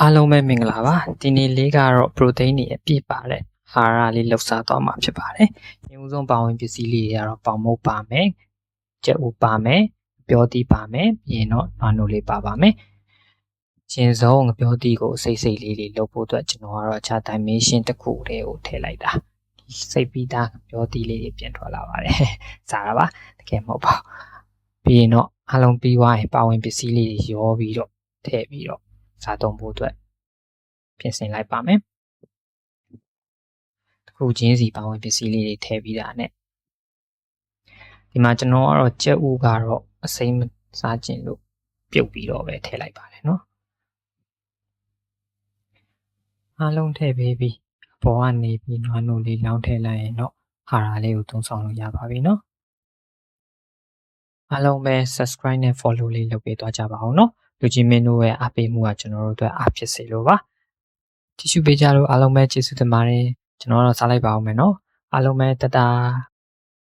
အားလုံးပဲမင်္ဂလာပါဒီနေ့လေးကတော့ protein တွေအပြည့်ပါတဲ့ဟာရလေးလှုပ်ရှားသွားမှာဖြစ်ပါတယ်အရင်ဆုံးပါဝင်ပစ္စည်းလေးတွေကတော့ပေါင်မုတ်ပါမယ်ကြက်ဥပါမယ်ပြောသီးပါမယ်ပြီးရင်တော့နွားနိုးလေးပါပါမယ်ရှင်ဆုံးငပြောသီးကိုစိတ်စိတ်လေးတွေလုပ်ဖို့အတွက်ကျွန်တော်ကတော့အခြား dimension တစ်ခုတည်းကိုထည့်လိုက်တာစိတ်ပြီးသားပြောသီးလေးတွေပြင်ထွက်လာပါတယ်စားတာပါတကယ်မဟုတ်ပါဘူးပြီးရင်တော့အားလုံးပြီးသွားရင်ပါဝင်ပစ္စည်းလေးတွေရောပြီးတော့ထည့်ပြီးတော့ စားသုံးဖို့အတွက်ပြင်ဆင်လိုက်ပါမယ်တစ်ခုချင်းစီပါဝင်ပစ္စည်းလေးတွေထည့်ပြီးတာနဲ့ဒီမှာကျွန်တော်ကတော့ကြက်ဥကတော့အစိမ်းမစားခြင်းလို့ပြုတ်ပြီးတော့ပဲထည့်လိုက်ပါတယ်နော်အားလုံးထည့်ပေးပြီးအပေါ်ကနေပြီးနွားနို့လေးလောင်းထည့်လိုက်ရင်တော့ဟာရာလေးကိုသုံးဆောင်လို့ရပါပြီနော်အားလုံးပဲ subscribe နဲ့ follow လေးလုပ်ပေးသွားကြပါအောင်နော် လူကြီးမင်းတို့ရဲ့အားပေးမှုကကျွန်တော်တို့အတွက်အားဖြစ်စေလိုပါကြည့်ရှုပေးကြလို့အားလုံးပဲကျေးဇူးတင်ပါတယ်ကျွန်တော်တော့စားလိုက်ပါအောင်မယ်နော်အားလုံးပဲတတာ